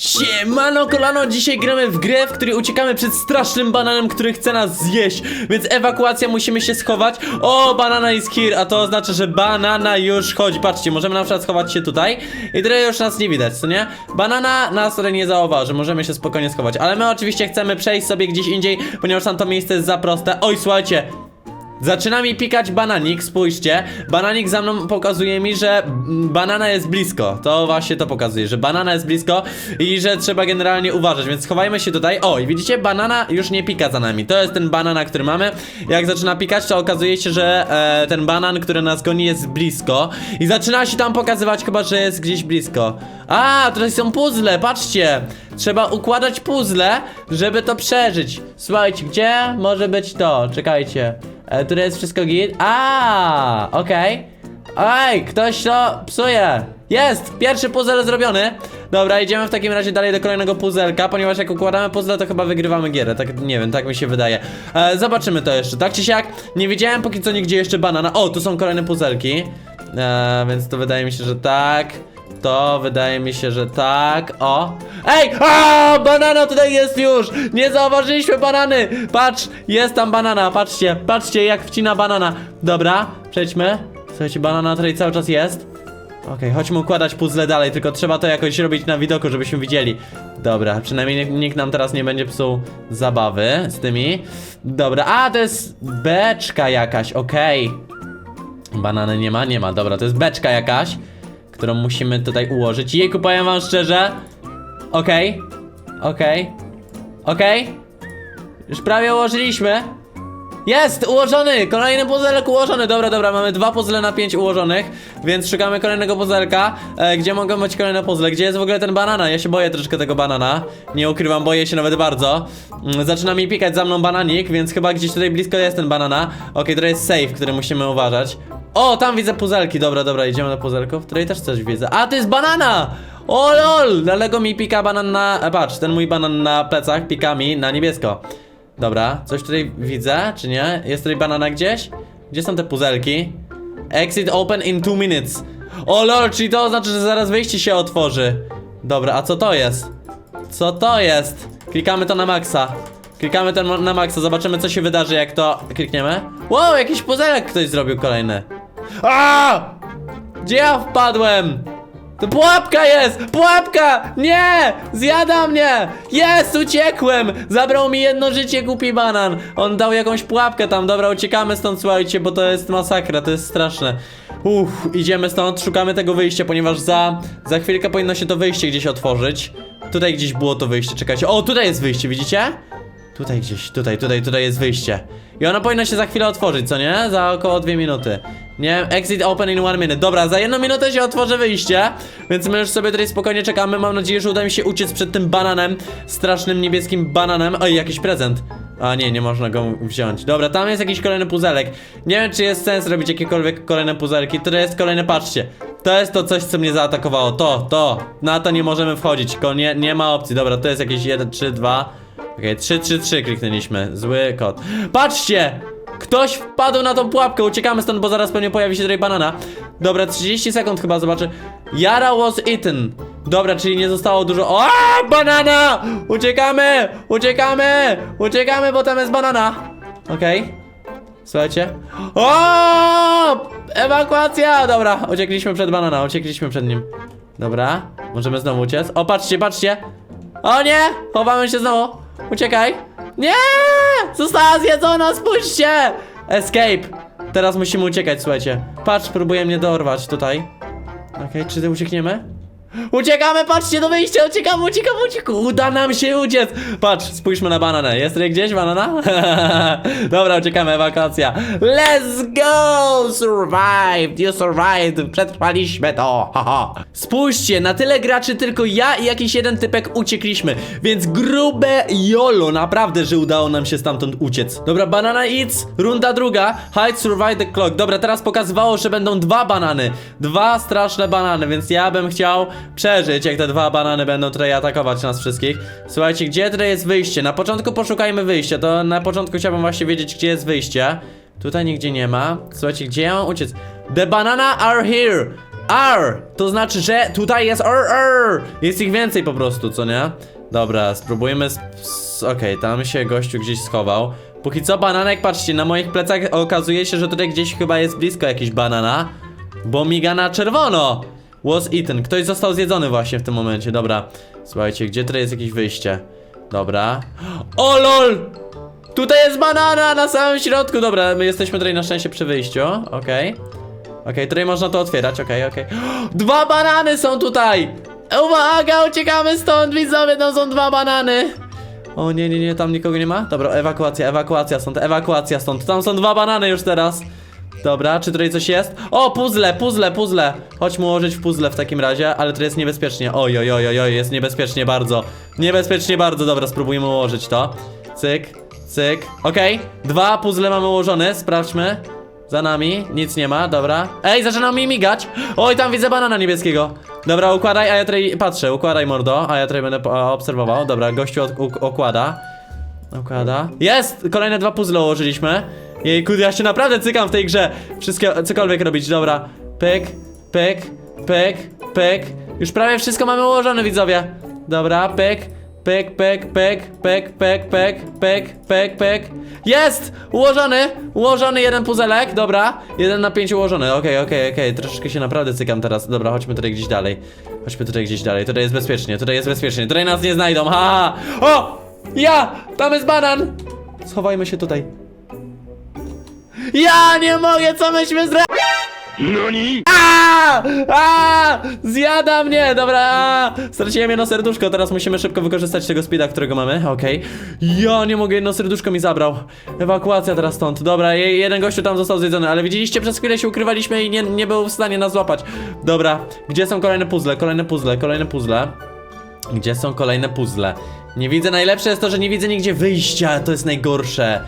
Siemano kolano, dzisiaj gramy w grę, w której uciekamy przed strasznym bananem, który chce nas zjeść. Więc ewakuacja, musimy się schować. O, banana is here, a to oznacza, że banana już chodzi. Patrzcie, możemy na przykład schować się tutaj. I tutaj już nas nie widać, co nie? Banana nas nie zauważy, możemy się spokojnie schować. Ale my oczywiście chcemy przejść sobie gdzieś indziej, ponieważ tam to miejsce jest za proste. Oj, słuchajcie, Zaczyna mi pikać bananik, spójrzcie. Bananik za mną pokazuje mi, że banana jest blisko. To właśnie to pokazuje, że banana jest blisko i że trzeba generalnie uważać, więc schowajmy się tutaj. O, i widzicie, banana już nie pika za nami. To jest ten banana, który mamy. Jak zaczyna pikać, to okazuje się, że e, ten banan, który nas goni, jest blisko. I zaczyna się tam pokazywać chyba, że jest gdzieś blisko. A, tutaj są puzzle, patrzcie. Trzeba układać puzzle, żeby to przeżyć. Słuchajcie, gdzie może być to? Czekajcie. E, tutaj jest wszystko git. A, okej. Ej, ktoś to psuje. Jest! Pierwszy puzzle zrobiony. Dobra, idziemy w takim razie dalej do kolejnego puzelka, ponieważ jak układamy puzzle, to chyba wygrywamy gierę. Tak, nie wiem, tak mi się wydaje. E, zobaczymy to jeszcze. Tak czy siak, nie widziałem póki co nigdzie jeszcze banana. O, tu są kolejne puzelki. E, więc to wydaje mi się, że tak. To wydaje mi się, że tak. O! Ej! A! Banana tutaj jest już! Nie zauważyliśmy banany! Patrz! Jest tam banana, patrzcie, patrzcie jak wcina banana. Dobra, przejdźmy. Słuchajcie, banana tutaj cały czas jest. Okej, chodźmy układać puzzle dalej, tylko trzeba to jakoś robić na widoku, żebyśmy widzieli. Dobra, przynajmniej nikt, nam teraz nie będzie psuł zabawy z tymi. Dobra, a to jest beczka jakaś, okej. Banany nie ma, nie ma, dobra, to jest beczka jakaś, którą musimy tutaj ułożyć. Jejku, powiem wam szczerze. Okej, okej, okej. Już prawie ułożyliśmy. Jest! Ułożony! Kolejny puzelek ułożony! Dobra, dobra, mamy dwa puzzle na pięć ułożonych, więc szukamy kolejnego puzelka. E, gdzie mogą być kolejne puzzle? Gdzie jest w ogóle ten banana? Ja się boję troszkę tego banana. Nie ukrywam, boję się nawet bardzo. Mm, zaczyna mi pikać za mną bananik, więc chyba gdzieś tutaj blisko jest ten banana. Okej, to jest safe, który musimy uważać. O, tam widzę puzelki. Dobra, dobra, idziemy do puzelków. Tutaj też coś widzę. A, to jest banana! O lol! Dlatego mi pika banan na... E, patrz, ten mój banan na plecach pika mi na niebiesko. Dobra, coś tutaj widzę, czy nie? Jest tutaj banana gdzieś? Gdzie są te puzelki? Exit open in 2 minutes. O lol, czyli to oznacza, że zaraz wyjście się otworzy. Dobra, a co to jest? Co to jest? Klikamy to na maksa. Klikamy to na maksa, zobaczymy co się wydarzy jak to klikniemy. Wow, jakiś puzelek ktoś zrobił kolejny. A! Gdzie ja wpadłem? To pułapka jest! Pułapka! Nie! Zjada mnie! Jest! Uciekłem! Zabrał mi jedno życie, głupi banan! On dał jakąś pułapkę tam. Dobra, uciekamy stąd, słuchajcie, bo to jest masakra, to jest straszne. Uff, idziemy stąd, szukamy tego wyjścia, ponieważ za, za chwilkę powinno się to wyjście gdzieś otworzyć. Tutaj gdzieś było to wyjście, czekajcie. O, tutaj jest wyjście, widzicie? Tutaj gdzieś, tutaj, tutaj, tutaj jest wyjście. I ono powinno się za chwilę otworzyć, co nie? Za około dwie minuty. Nie, exit open in one minute. Dobra, za jedną minutę się otworzy wyjście, więc my już sobie tutaj spokojnie czekamy. Mam nadzieję, że uda mi się uciec przed tym bananem, strasznym niebieskim bananem. Oj, jakiś prezent. A nie, nie można go wziąć. Dobra, tam jest jakiś kolejny puzelek. Nie wiem, czy jest sens robić jakiekolwiek kolejne puzelki. To jest kolejne, patrzcie. To jest to coś, co mnie zaatakowało. To, to. Na to nie możemy wchodzić. Nie, nie ma opcji. Dobra, to jest jakieś 1, 3, 2. Okej, 3, 3, 3 kliknęliśmy. Zły kod. Patrzcie! Ktoś wpadł na tą pułapkę, uciekamy stąd, bo zaraz pewnie pojawi się tutaj banana. Dobra, 30 sekund chyba, zobaczę. Yara was eaten. Dobra, czyli nie zostało dużo. O, banana! Uciekamy! Uciekamy! Uciekamy, bo tam jest banana. Okej. Słuchajcie. O! Ewakuacja! Dobra, uciekliśmy przed banana, uciekliśmy przed nim. Dobra, możemy znowu uciec. O, patrzcie, patrzcie. O nie! Chowamy się znowu. Uciekaj. Nie! Została zjedzona, spójrzcie! Escape. Teraz musimy uciekać, słuchajcie. Patrz, próbuje mnie dorwać tutaj. Okej, czy ty uciekniemy? Uciekamy, patrzcie do wyjścia, uciekamy, uciekamy, uciekamy. Uda nam się uciec. Patrz, spójrzmy na bananę. Jest tutaj gdzieś banana? Dobra, uciekamy, ewakuacja. Let's go! Survived, you survived. Przetrwaliśmy to. Haha. Spójrzcie, na tyle graczy tylko ja i jakiś jeden typek uciekliśmy. Więc grube jolo, naprawdę, że udało nam się stamtąd uciec. Dobra, banana eats, runda druga. Hide, survive the clock. Dobra, teraz pokazywało, że będą dwa banany. Dwa straszne banany, więc ja bym chciał przeżyć, jak te dwa banany będą tutaj atakować nas wszystkich. Słuchajcie, gdzie tutaj jest wyjście? Na początku poszukajmy wyjścia. To na początku chciałbym właśnie wiedzieć, gdzie jest wyjście. Tutaj nigdzie nie ma. Słuchajcie, gdzie ja mam uciec? The banana are here! R. To znaczy, że tutaj jest R, R. Jest ich więcej po prostu, co nie? Dobra, spróbujmy. Sp- Okej, tam się gościu gdzieś schował. Póki co bananek, patrzcie, na moich plecach okazuje się, że tutaj gdzieś chyba jest blisko jakiś banana. Bo miga na czerwono. Was eaten. Ktoś został zjedzony właśnie w tym momencie. Dobra. Słuchajcie, gdzie tutaj jest jakieś wyjście? Dobra. O lol! Tutaj jest banana na samym środku. Dobra, my jesteśmy tutaj na szczęście przy wyjściu. Okej. Okej, tutaj można to otwierać, okej, okej. Dwa banany są tutaj! Uwaga, uciekamy stąd, widzowie, tam są dwa banany! O nie, nie, nie, tam nikogo nie ma? Dobra, ewakuacja, ewakuacja stąd, ewakuacja stąd. Tam są dwa banany już teraz. Dobra, czy tutaj coś jest? O, puzzle, puzzle, puzzle. Chodźmy ułożyć w puzzle w takim razie, ale to jest niebezpiecznie. Oj, oj, oj, oj, jest niebezpiecznie bardzo. Niebezpiecznie bardzo, dobra, spróbujmy ułożyć to. Cyk, cyk. Okej, dwa puzzle mamy ułożone, sprawdźmy. Za nami, nic nie ma, dobra. Ej, zaczyna mi migać. Oj, tam widzę banana niebieskiego. Dobra, układaj, a ja tutaj patrzę, układaj mordo, a ja tutaj będę obserwował. Dobra, gościu układa. Układa. Jest! Kolejne dwa puzzle ułożyliśmy. Jejku, ja się naprawdę cykam w tej grze. Wszystkie, cokolwiek robić, dobra. Pyk, pyk, pyk, pyk. Już prawie wszystko mamy ułożone, widzowie. Dobra, pyk, pyk, pyk, pyk, pyk, pyk, pyk, pyk, pyk, pyk. Jest! Ułożony! Ułożony jeden puzelek, dobra. Jeden na pięć ułożony, okej, okej, okej. Troszeczkę się naprawdę cykam teraz. Dobra, chodźmy tutaj gdzieś dalej. Chodźmy tutaj gdzieś dalej. Tutaj jest bezpiecznie, tutaj jest bezpiecznie. Tutaj nas nie znajdą, ha. O! Ja! Tam jest banan! Schowajmy się tutaj. Ja nie mogę, co myśmy zre... A! A! Zjada mnie! Dobra! Straciłem jedno serduszko, teraz musimy szybko wykorzystać tego speeda, którego mamy. Okej. Ja nie mogę, jedno serduszko mi zabrał. Ewakuacja teraz stąd. Dobra, je, jeden gościu tam został zjedzony, ale widzieliście, przez chwilę się ukrywaliśmy i nie, nie był w stanie nas złapać. Dobra, gdzie są kolejne puzzle? Kolejne puzzle, kolejne puzzle. Gdzie są kolejne puzzle? Nie widzę, najlepsze jest to, że nie widzę nigdzie wyjścia, to jest najgorsze.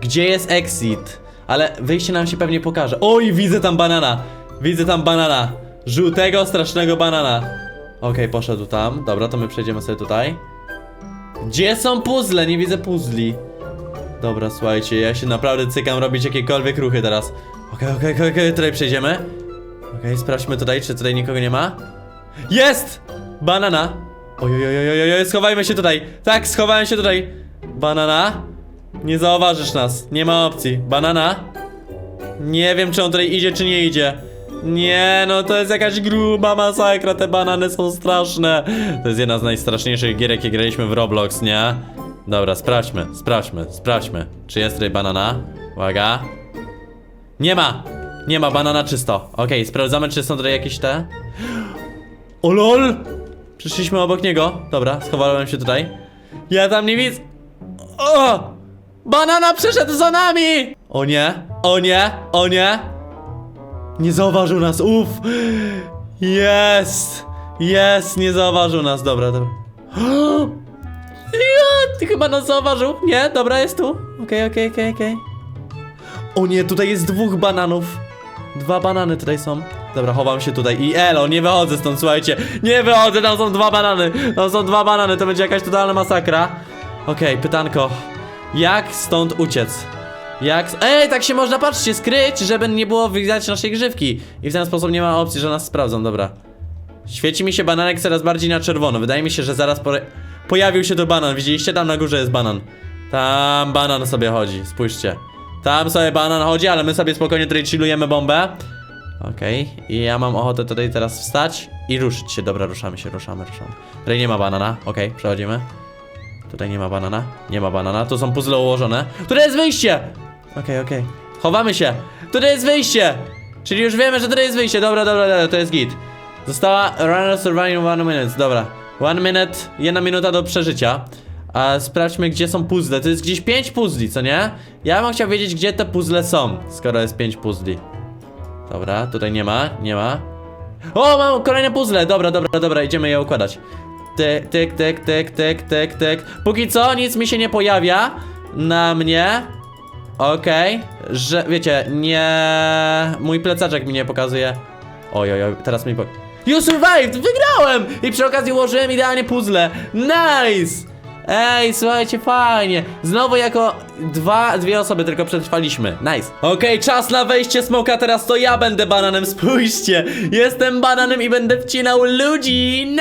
Gdzie jest exit? Ale wyjście nam się pewnie pokaże. Oj, widzę tam banana! Widzę tam banana! Żółtego, strasznego banana. Okej, poszedł tam. Dobra, to my przejdziemy sobie tutaj. Gdzie są puzzle? Nie widzę puzli. Dobra, słuchajcie, ja się naprawdę cykam robić jakiekolwiek ruchy teraz. Okej, okej, okej, okej, tutaj przejdziemy. Okej, sprawdźmy tutaj, czy tutaj nikogo nie ma. Jest! Banana! Ojojojojojoj, schowajmy się tutaj! Tak, schowałem się tutaj! Banana? Nie zauważysz nas, nie ma opcji. Banana? Nie wiem, czy on tutaj idzie, czy nie idzie. Nie, no to jest jakaś gruba masakra, te banany są straszne. To jest jedna z najstraszniejszych gier, jakie graliśmy w Roblox, nie? Dobra, sprawdźmy, sprawdźmy, sprawdźmy. Czy jest tutaj banana? Uwaga. Nie ma! Nie ma, banana czysto. Okej, sprawdzamy, czy są tutaj jakieś te. O lol! Przyszliśmy obok niego. Dobra, schowałem się tutaj. Ja tam nie widzę. O! Banana przeszedł za nami! O nie, o nie, o nie. Nie zauważył nas, uff. Jest, jest, nie zauważył nas, dobra, dobra. Ja, ty chyba nas zauważył. Nie, dobra, jest tu. Okej, okej, okej, okej. O nie, tutaj jest dwóch bananów. Dwa banany tutaj są. Dobra, chowam się tutaj. I elo, nie wychodzę stąd, słuchajcie. Nie wychodzę, tam są dwa banany. Tam są dwa banany, to będzie jakaś totalna masakra. Okej, pytanko. Jak stąd uciec? Jak... Ej, tak się można, patrzcie, skryć, żeby nie było widać naszej grzywki. I w ten sposób nie ma opcji, że nas sprawdzą, dobra. Świeci mi się bananek coraz bardziej na czerwono. Wydaje mi się, że zaraz pore... pojawił się tu banan. Widzieliście? Tam na górze jest banan. Tam banan sobie chodzi, spójrzcie. Tam sobie banan chodzi, ale my sobie spokojnie tutaj chillujemy bombę. Okej, i ja mam ochotę tutaj teraz wstać i ruszyć się. Dobra, ruszamy się, ruszamy, ruszamy. Tutaj nie ma banana. Okej, przechodzimy. Tutaj nie ma banana. Nie ma banana. Tu są puzzle ułożone. Tutaj jest wyjście! Okej, okej. Chowamy się. Tutaj jest wyjście! Czyli już wiemy, że tutaj jest wyjście. Dobra, dobra, dobra, to jest git. Została runner surviving one minute. Dobra. One minute, jedna minuta do przeżycia. A sprawdźmy, gdzie są puzzle. To jest gdzieś pięć puzli, co nie? Ja bym chciał wiedzieć, gdzie te puzzle są, skoro jest pięć puzli. Dobra, tutaj nie ma, nie ma. O, mam kolejne puzzle. Dobra, dobra, dobra, idziemy je układać. Tyk, tyk, tyk, tyk, tyk, tyk, tyk. Póki co nic mi się nie pojawia na mnie. Okej, że wiecie, nie. Mój plecaczek mi nie pokazuje. Oj, oj, oj, teraz mi po. You survived! Wygrałem! I przy okazji ułożyłem idealnie puzzle. Nice! Ej, słuchajcie, fajnie. Znowu jako dwa, dwie osoby tylko przetrwaliśmy. Nice. Okej, czas na wejście smoka, teraz to ja będę bananem, spójrzcie. Jestem bananem i będę wcinał ludzi.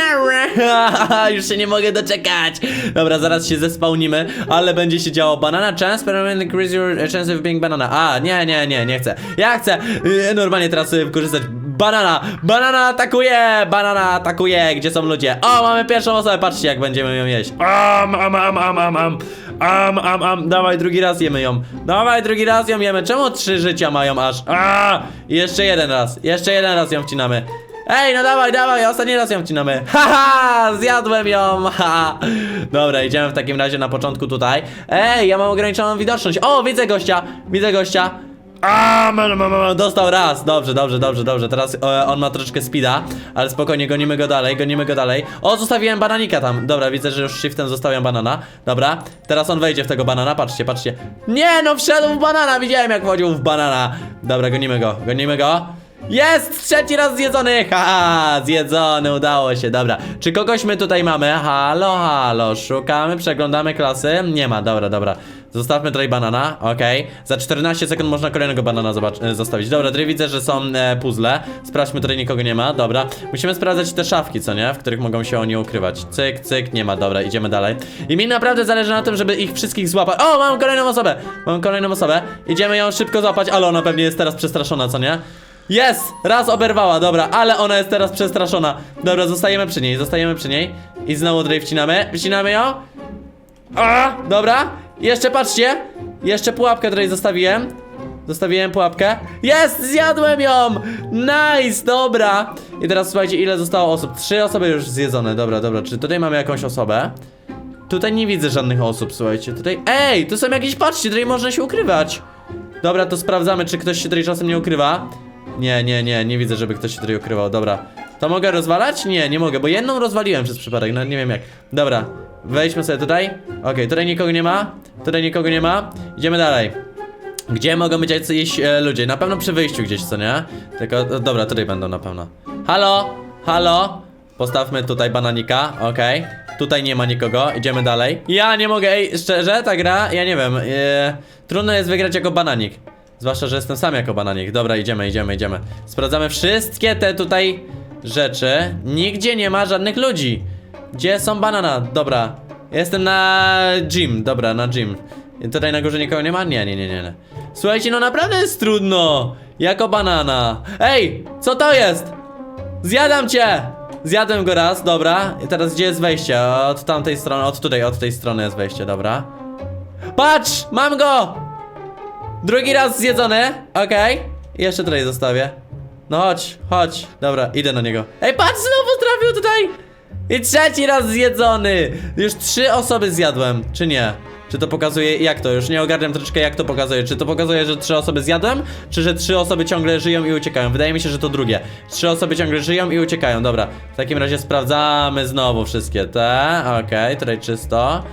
Już się nie mogę doczekać. Dobra, zaraz się zespawnimy, ale będzie się działo. Banana chance, permanent increase your chance of being banana. A, nie, nie, nie, nie chcę. Ja chcę yy, normalnie teraz yy, wykorzystać banana. Banana atakuje, banana atakuje. Gdzie są ludzie? O, mamy pierwszą osobę, patrzcie jak będziemy ją jeść. Am, am, am, am, am, am. Am, am, am. Dawaj, drugi raz jemy ją. Dawaj, drugi raz ją jemy. Czemu trzy życia mają aż? A, jeszcze jeden raz. Jeszcze jeden raz ją wcinamy. Ej, no dawaj, dawaj, ostatni raz ją wcinamy. Haha, zjadłem ją. Ha. Dobra, idziemy w takim razie na początku tutaj. Ej, ja mam ograniczoną widoczność. O, widzę gościa, widzę gościa. A, ma, ma, ma, dostał raz. Dobrze, dobrze, dobrze, dobrze. Teraz e, on ma troszeczkę speeda, ale spokojnie, gonimy go dalej, gonimy go dalej. O, zostawiłem bananika tam. Dobra, widzę, że już shiftem zostawiam banana. Dobra, teraz on wejdzie w tego banana. Patrzcie, patrzcie. Nie, no wszedł w banana. Widziałem, jak wchodził w banana. Dobra, gonimy go, gonimy go. Jest! Trzeci raz zjedzony! Haha! Zjedzony, udało się, dobra. Czy kogoś my tutaj mamy? Halo, halo, szukamy, przeglądamy klasy. Nie ma, dobra, dobra. Zostawmy tutaj banana, okej. Za 14 sekund można kolejnego banana e, zostawić. Dobra, tutaj widzę, że są e, puzzle. Sprawdźmy, tutaj nikogo nie ma, dobra. Musimy sprawdzać te szafki, co nie? W których mogą się oni ukrywać. Cyk, cyk, nie ma, dobra, idziemy dalej. I mi naprawdę zależy na tym, żeby ich wszystkich złapać. O, mam kolejną osobę! Mam kolejną osobę. Idziemy ją szybko złapać, ale ona pewnie jest teraz przestraszona, co nie? Jest! Raz oberwała, dobra, ale ona jest teraz przestraszona. Dobra, zostajemy przy niej, zostajemy przy niej. I znowu tutaj wcinamy. Wcinamy ją. A, dobra. Jeszcze patrzcie. Jeszcze pułapkę tutaj zostawiłem. Zostawiłem pułapkę. Jest! Zjadłem ją! Nice! Dobra. I teraz słuchajcie, ile zostało osób? Trzy osoby już zjedzone. Dobra, dobra. Czy tutaj mamy jakąś osobę? Tutaj nie widzę żadnych osób, słuchajcie. Tutaj. Ej! Tu są jakieś, patrzcie, tutaj można się ukrywać. Dobra, to sprawdzamy, czy ktoś się tutaj czasem nie ukrywa. Nie, nie, nie, nie widzę, żeby ktoś się tutaj ukrywał. Dobra. To mogę rozwalać? Nie, nie mogę, bo jedną rozwaliłem przez przypadek, no nie wiem jak. Dobra, wejdźmy sobie tutaj. Okej, tutaj nikogo nie ma. Tutaj nikogo nie ma. Idziemy dalej. Gdzie mogą być jacyś e, ludzie? Na pewno przy wyjściu gdzieś, co nie? Tylko, e, dobra, tutaj będą na pewno. Halo? Halo? Postawmy tutaj bananika, okej. Tutaj nie ma nikogo, idziemy dalej. Ja nie mogę, ej, szczerze, ta gra, ja nie wiem. E, trudno jest wygrać jako bananik. Zwłaszcza, że jestem sam jako bananik. Dobra, idziemy, idziemy, idziemy. Sprawdzamy wszystkie te tutaj rzeczy. Nigdzie nie ma żadnych ludzi. Gdzie są banana? Dobra. Jestem na gym, dobra, na gym. Tutaj na górze nikogo nie ma? Nie, nie, nie, nie. Słuchajcie, no naprawdę jest trudno. Jako banana. Ej, co to jest? Zjadam cię! Zjadłem go raz, dobra. I teraz gdzie jest wejście? Od tamtej strony, od tutaj, od tej strony jest wejście, dobra. Patrz! Mam go! Drugi raz zjedzony, okej. I Jeszcze tutaj zostawię. No chodź, chodź. Dobra, idę na niego. Ej, patrz, znowu trafił tutaj! I trzeci raz zjedzony! Już trzy osoby zjadłem, czy nie? Czy to pokazuje, jak to? Już nie ogarniam troszeczkę, jak to pokazuje. Czy to pokazuje, że trzy osoby zjadłem? Czy że trzy osoby ciągle żyją i uciekają? Wydaje mi się, że to drugie. Trzy osoby ciągle żyją i uciekają, dobra. W takim razie sprawdzamy znowu wszystkie te. Okej, tutaj czysto.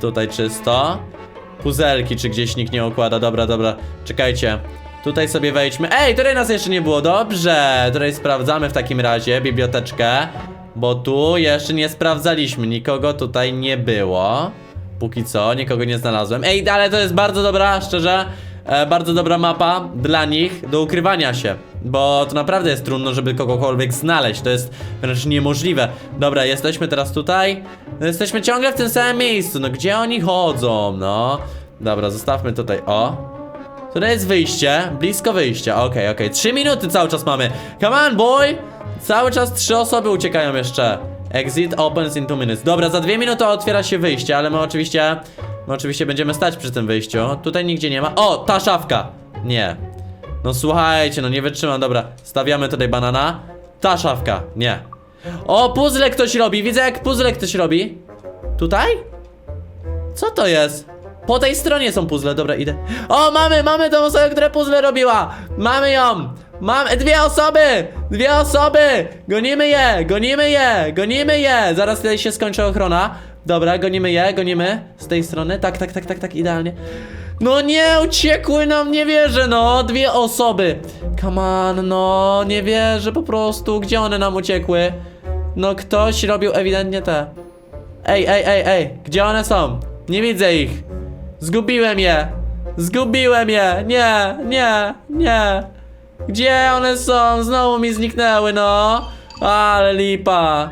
Tutaj czysto. Puzelki, czy gdzieś nikt nie układa. Dobra, dobra. Czekajcie. Tutaj sobie wejdźmy. Ej, tutaj nas jeszcze nie było. Dobrze. Tutaj sprawdzamy w takim razie biblioteczkę. Bo tu jeszcze nie sprawdzaliśmy. Nikogo tutaj nie było. Póki co, nikogo nie znalazłem. Ej, ale to jest bardzo dobra, szczerze. E, bardzo dobra mapa dla nich do ukrywania się. Bo to naprawdę jest trudno, żeby kogokolwiek znaleźć. To jest wręcz niemożliwe. Dobra, jesteśmy teraz tutaj. No, jesteśmy ciągle w tym samym miejscu. No gdzie oni chodzą? No. Dobra, zostawmy tutaj. O. Tutaj jest wyjście, blisko wyjścia. Okej, okej. Trzy minuty cały czas mamy. Come on, boy! Cały czas trzy osoby uciekają jeszcze. Exit opens in two minutes. Dobra, za dwie minuty otwiera się wyjście, ale my oczywiście. My oczywiście będziemy stać przy tym wyjściu. Tutaj nigdzie nie ma. O, ta szafka! Nie. No słuchajcie, no nie wytrzymam, dobra. Stawiamy tutaj banana. Ta szafka, nie. O, puzzle ktoś robi. Widzę jak puzzle ktoś robi. Tutaj? Co to jest? Po tej stronie są puzzle, dobra, idę. O, mamy, mamy tą osobę, która puzzle robiła! Mamy ją! Mamy dwie osoby! Dwie osoby! Gonimy je, gonimy je, gonimy je! Zaraz tutaj się skończy ochrona. Dobra, gonimy je, gonimy. Z tej strony, tak, tak, tak, tak, tak, idealnie. No nie, uciekły nam, nie wierzę, no, dwie osoby. Come on, no, nie wierzę po prostu, gdzie one nam uciekły? No ktoś robił ewidentnie te. Ej, ej, ej, ej, gdzie one są? Nie widzę ich. Zgubiłem je. Zgubiłem je. Nie, nie, nie. Gdzie one są? Znowu mi zniknęły, no. Ale lipa.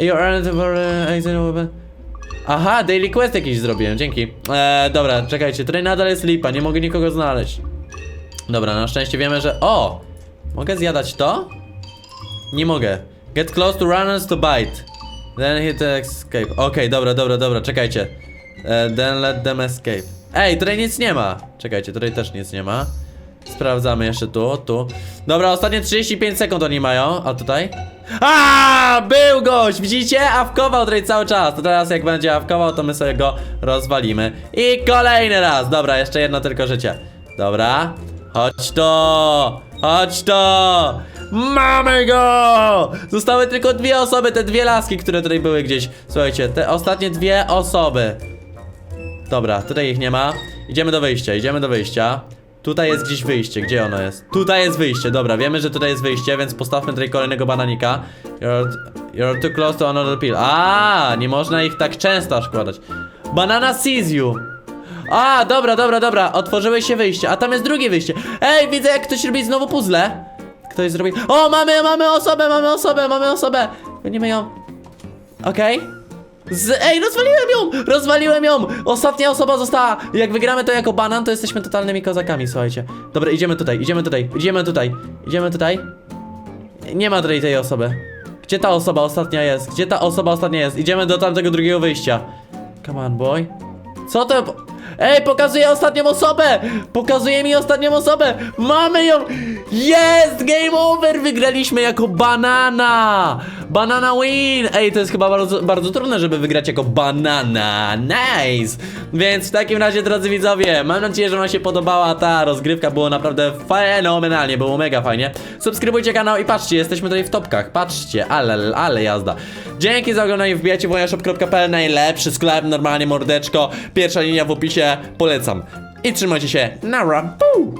Your earned weapon. Aha, daily quest jakiś zrobiłem, dzięki. Eee, dobra, czekajcie, tutaj nadal jest lipa, nie mogę nikogo znaleźć. Dobra, na szczęście wiemy, że... O! Mogę zjadać to? Nie mogę. Get close to runners to bite. Then hit escape. Okej, dobra, dobra, dobra, czekajcie. E, then let them escape. Ej, tutaj nic nie ma. Czekajcie, tutaj też nic nie ma. Sprawdzamy jeszcze tu, tu. Dobra, ostatnie 35 sekund oni mają. A tutaj? A, Był gość! Widzicie? Awkował tutaj cały czas. To teraz jak będzie awkował, to my sobie go rozwalimy. I kolejny raz. Dobra, jeszcze jedno tylko życie. Dobra. Chodź to! Chodź to! Mamy go! Zostały tylko dwie osoby, te dwie laski, które tutaj były gdzieś. Słuchajcie, te ostatnie dwie osoby. Dobra, tutaj ich nie ma. Idziemy do wyjścia, idziemy do wyjścia. Tutaj jest gdzieś wyjście, gdzie ono jest? Tutaj jest wyjście, dobra, wiemy, że tutaj jest wyjście, więc postawmy tutaj kolejnego bananika. You're, you're too close to another pill. A, nie można ich tak często aż kładać. Banana sees you. A, dobra, dobra, dobra, otworzyły się wyjście, a tam jest drugie wyjście. Ej, widzę jak ktoś robi znowu puzzle. Ktoś zrobi... O, mamy, mamy osobę, mamy osobę, mamy osobę. Gonimy ją. Okej. Z... Ej, rozwaliłem ją! Rozwaliłem ją! Ostatnia osoba została. Jak wygramy to jako banan, to jesteśmy totalnymi kozakami, słuchajcie. Dobra, idziemy tutaj, idziemy tutaj, idziemy tutaj, idziemy tutaj. Nie ma tutaj tej osoby. Gdzie ta osoba ostatnia jest? Gdzie ta osoba ostatnia jest? Idziemy do tamtego drugiego wyjścia. Come on, boy. Co to? Ej, pokazuje ostatnią osobę! Pokazuje mi ostatnią osobę! Mamy ją! Jest! Game over! Wygraliśmy jako banana! Banana win! Ej, to jest chyba bardzo, bardzo trudne, żeby wygrać jako banana. Nice! Więc w takim razie, drodzy widzowie, mam nadzieję, że wam się podobała ta rozgrywka. Było naprawdę fenomenalnie, było mega fajnie. Subskrybujcie kanał i patrzcie, jesteśmy tutaj w topkach. Patrzcie, ale, ale jazda. Dzięki za oglądanie, wbijajcie wojashop.pl, najlepszy sklep, normalnie mordeczko. Pierwsza linia w opisie, polecam. I trzymajcie się, nara, puu!